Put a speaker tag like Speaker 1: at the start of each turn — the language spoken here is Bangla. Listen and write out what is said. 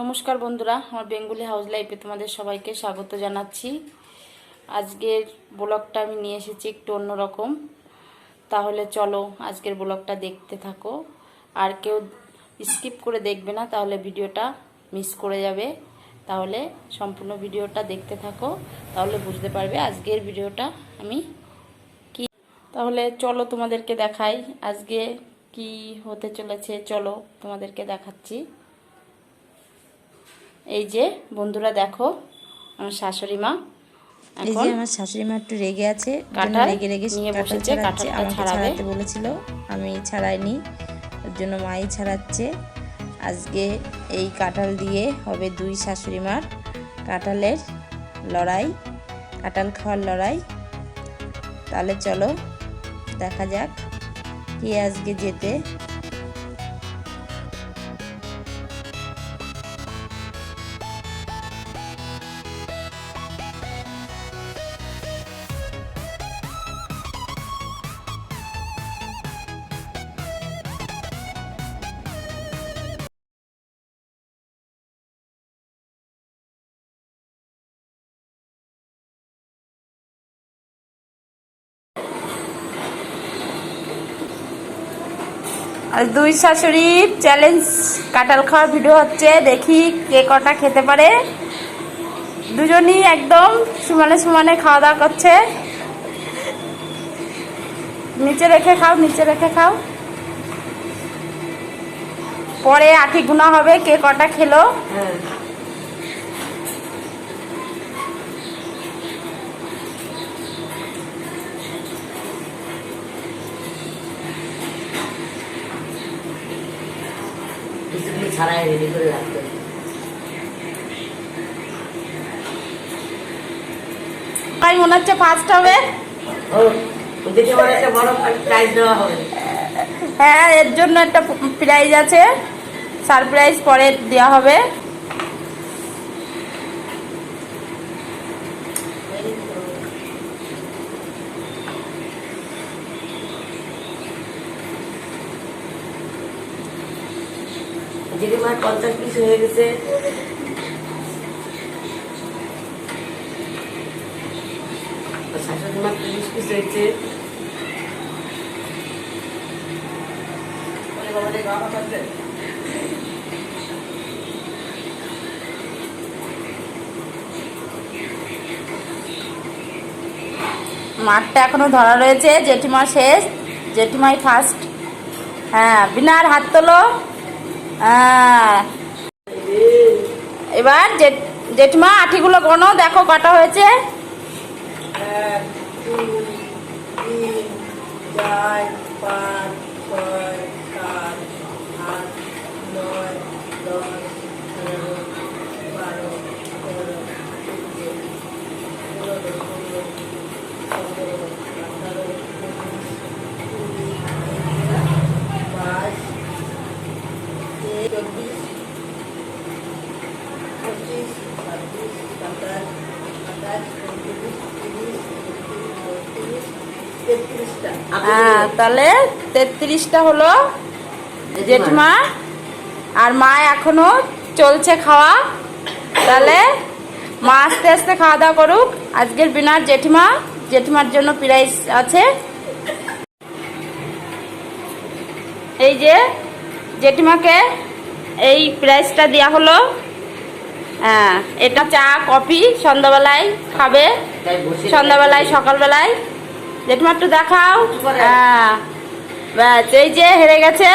Speaker 1: নমস্কার বন্ধুরা, আমার বেঙ্গুলি হাউস লাইফে তোমাদের সবাইকে স্বাগত জানাচ্ছি। আজকের ব্লগটা আমি নিয়ে এসেছি একটু অন্যরকম। তাহলে চলো আজকের ব্লগটা দেখতে থাকো। আর কেউ স্কিপ করে দেখবে না, তাহলে ভিডিওটা মিস করে যাবে। তাহলে সম্পূর্ণ ভিডিওটা দেখতে থাকো, তাহলে বুঝতে পারবে আজকের ভিডিওটা আমি কি। তাহলে চলো তোমাদেরকে দেখাই আজকে কি হতে চলেছে, চলো তোমাদেরকে দেখাচ্ছি। এই যে বন্ধুরা দেখো আমার শাশুড়ি মা
Speaker 2: এই যে আমার শাশুড়ি মা একটু রেগে আছে
Speaker 1: কাঁঠাল
Speaker 2: রেগে রেগে
Speaker 1: নিয়ে বসেছে,
Speaker 2: ছাড়াচ্ছে
Speaker 1: কাঁঠালটা ছাড়াবে।
Speaker 2: ছাড়াতে বলেছিল আমি ছাড়াইনি ওর জন্য মাই ছাড়াচ্ছে। আজকে এই কাঁঠাল দিয়ে হবে দুই শাশুড়ি মার কাঁঠালের লড়াই কাঁঠাল খাওয়ার লড়াই। তাহলে চলো দেখা যাক কে আজকে যেতে
Speaker 1: দুই শাশুড়ির চ্যালেঞ্জ কাটাল খাওয়ার ভিডিও হচ্ছে, দেখি কে কটা খেতে পারে। দুজনই একদম সমানে সমানে খাওয়া দাওয়া করছে। নিচে রেখে খাও, নিচে রেখে খাও। পরে আঠি গুণা হবে কে কটা খেলো।
Speaker 3: কিছুগুলো ছাড়াই রেডি করে রাখতে
Speaker 1: তাই মনে হচ্ছে ফার্স্ট হবে। হ্যাঁ এর জন্য একটা প্রাইজ আছে। সারপ্রাইজ পরে দেওয়া হবে।
Speaker 3: পঞ্চাশ পিস হয়ে গেছে। শাশুড়ি মার তিরিশ পিস হয়েছে।
Speaker 1: মাঠটা এখনও ধরা রয়েছে জেঠিমা শেষ জেঠিমাই ফার্স্ট হ্যাঁ বিনার হাত তোলো। এবার জেঠমা আঠিগুলো গনো দেখো কটা হয়েছে।
Speaker 3: এক দুই তিন চার পাঁচ ছয়
Speaker 1: হ্যাঁ তাহলে তেত্রিশটা হলো জেঠিমা। আর মা এখনও চলছে খাওয়া। তাহলে মা আস্তে আস্তে খাওয়া দাওয়া করুক। আজকের বিনার জেঠিমা। জেঠিমার জন্য প্রাইস আছে। এই যে জেঠিমাকে এই প্রাইসটা দেওয়া হলো। হ্যাঁ এটা চা কফি সন্ধ্যাবেলায় খাবে। সন্ধ্যাবেলায় সকালবেলায়। জেঠিমা একটু দেখাও হ্যাঁ ব্যাস এই যে হেরে গেছে।